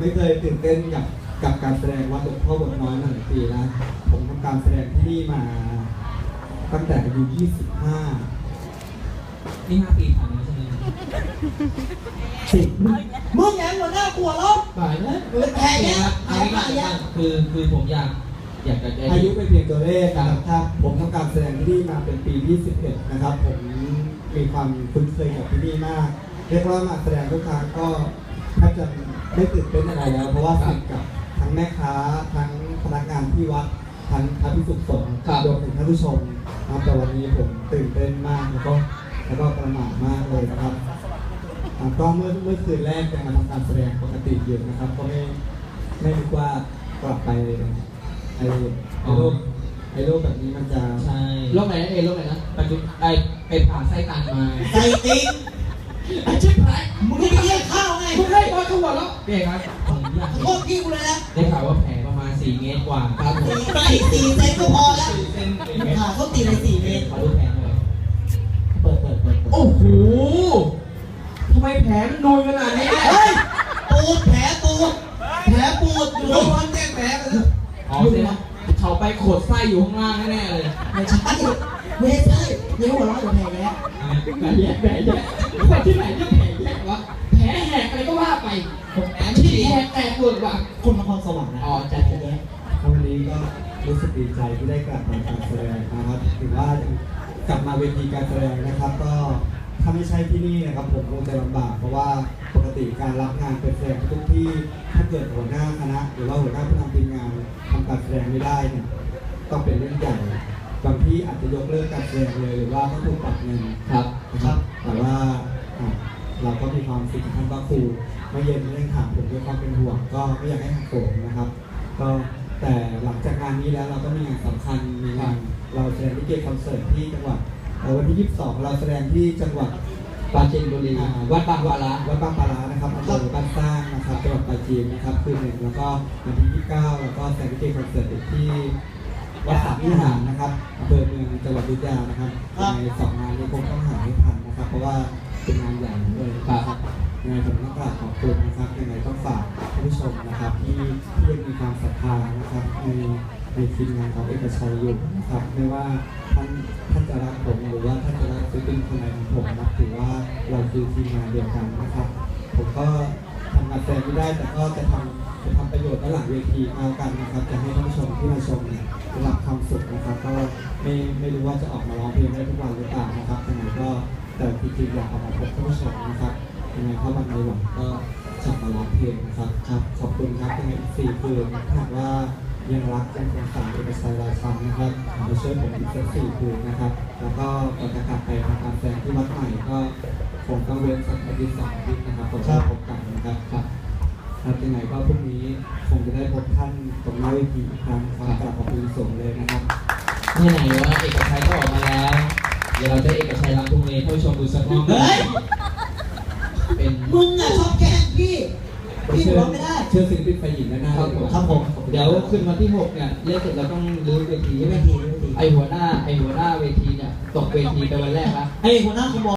ไม่เคยตื่นเต้นกับกับการแสดงวัดหลวงพ่อบทน้อยมาหลายปีแล้วผมทำการแสดงที่นี่มาตั้งแต่อายุ25นี่ห้าปีผ่านมาใช่ไหมสิบมึงยังหัวหน้ากลัวล้มบ่ายแล้วเออแพ้โอเคเนี่ยครับเอาแพ้งี้ก่อนมายังคือคือผมอยากอยากจะได้อายุเป็นเพียงตัวเลขนะครับถ้าผมทำการแสดงที่นี่มาเป็นปีที่11นะครับ ผมมีความคุ้นเคยกับที่นี่มาก เรียกว่ามาแสดงทุกครั้งก็ แทบจะไม่ตื่นเต้นอะไรแล้ว เพราะว่าสนิทกับทั้งแม่ค้าทั้งพนักงานที่วัดทั้งพระภิกษุสงฆ์รวมถึงท่านผู้ชมนะครับแต่วันนี้ผมตื่นเต้นมากแล้วก็แล้วก็ประหม่ามากเลยนะครับอ่าก็เมื่อเมื่อคืนแรกยังมาทำการแสดงปกติอยู่นะครับ ก็ไม่ไม่นึกว่ากลับไปไอ้ไอ้โรคไอ้โรคแบบนี้มันจะใช่โรคไหนนะเอยโรคไหนนะปัจจุไอไปผ่าไส้ตันมาใส่ติงไอชิบหายมึงไม่ได้เลี้ยงข้าวไงมึง ให้บอลเขาหัวแล้วเด็กครับผมอยากโทษพี่กูเลยนะได้ข่าวว่าแผลประมาณ4เมตรกว่าครับผมสี่ไปสี่เซนก็พอแล้วสี่เซนสี่เมตรขาเขาตีในสี่เมตรขอดูแผลหน่อยเปิดเปิดเปิดเปิดโอ้โหทำไมแผลมันนูนขนาดนี้เนี่ยเฮ้ยปูดแผลปูดแผลปูดอยู่ตรงนั้นแก้แผลกันแล้วอ๋อเสียเขาไปขดไส้อยู่ข้างล่างแน่ๆเลยไม่ใช่ไม่ใช่เดี๋ยวหัวเราะอยู่แผลแย่แผลแยกแผลแยกไปที่ไหนจะแผลแยกวะ ผมแอนที่แหกแตกเวิร์กว่ะคนนครสวรรค์นะอ๋อใจแผลแย่แย่วันนี้ก็รู้สึกดีใจที่ได้กลับมาการแสดงนะครับถือว่ายังกลับมาเวทีการแสดงนะครับ ก็ถ้าไม่ใช่ที่นี่นะครับ ผมคงจะลำบากเพราะว่าปกติการรับงานเป็นแสดงทุกที่ถ้าเกิดหัวหน้าคณะหรือว่าหัวหน้าผู้นำทีมงานทำการแสดงไม่ได้เนี่ยต้องเป็นเรื่องใหญ่บางที่อาจจะยกเลิกการแสดงเลยหรือว่าต้องถูกปรับเงินครับนะครับ แต่ว่าอะ เราก็มีความสิทธิ์ท่านพระครูไม่เย็นไม่เร่งถามผมด้วยความเป็นห่วง ก็ไม่อยากให้หักโหมนะครับ ก็แต่หลังจากงานนี้แล้วเราก็มีงานสำคัญมีงานเราแสดงลิเกคอนเสิร์ตที่จังหวัดเอ่อวันที่ 22 เราแสดงที่จังหวัดปราจีนบุรีอ่าวัดบางวาระวัดบางปลาร้านะครับอำเภอบ้านสร้างนะครับจังหวัดปราจีนนะครับคืนหนึ่งแล้วก็วันที่ 29 แล้วก็แสดงลิเกคอนเสิร์ตอีกที่วัดสามวิหารนะครับอำเภอเมืองจังหวัดอยุธยานะครับในสองงานนี้คงต้องหาให้ทันนะครับ เพราะว่า คุณนะครับยังไงต้องฝากท่านผู้ชมนะครับที่ที่ยังมีความศรัทธานะครับในในทีมงานของเอกชัยอยู่นะครับไม่ว่าท่านท่านจะรักผมหรือว่าท่านจะรักศิลปินคนไหนของผมนะถือว่าเราคือทีมงานเดียวกันนะครับ ผมก็ทำงานแสดงไม่ได้แต่ก็จะทำจะทำประโยชน์ด้านหลังเวทีเอากันนะครับจะให้ท่านผู้ชมที่มาชมเนี่ยได้รับความสุขนะครับ ก็ไม่ไม่รู้ว่าจะออกมาร้องเพลงได้ทุกวันหรือเปล่านะครับยังไงก็แต่จริงๆอยากเอามาพบท่านผู้ชมนะครับ ยังไงถ้าวันในหวังก็จะมาร้องเพลงนะครับครับขอบคุณครับยังไงสี่คืนถ้าหากว่ายังรักยังคงสายเอกชัยราชันนะครับมาช่วยผมอีกสักสี่คืนนะครับ แล้วก็ก่อนจะกลับไปทำการแสดงที่วัดใหม่ก็คงต้องเว้นสักอาทิตย์สองอาทิตย์นะครับผมจะพบกันนะครับครับครับยังไงก็พรุ่งนี้คงจะได้พบท่านตรงหน้าเวทีอีกครั้งครับกราบขอบคุณสูงเลยนะครับนี่ไหนว่าเอกชัยก็ออกมาแล้ว เดี๋ยวเราจะเอกชัยรับพรุ่งนี้านผู้ชมดูสักรอบเฮ้ย พี่เชิญร้องไม่ได้เชิญศิลปินไฟหญิงด้านหน้าครับเลยผมครับผมเดี๋ยวขึ้นวันที่6เนี่ยเล่นเสร็จเราต้องรื้อเวทีไม่ใช่ไหมทีไม่ทีไอหัวหน้าไอหัวหน้าเวทีเนี่ยตกเวทีไปวันแรกแล้วไอ้หัวหน้าขโมย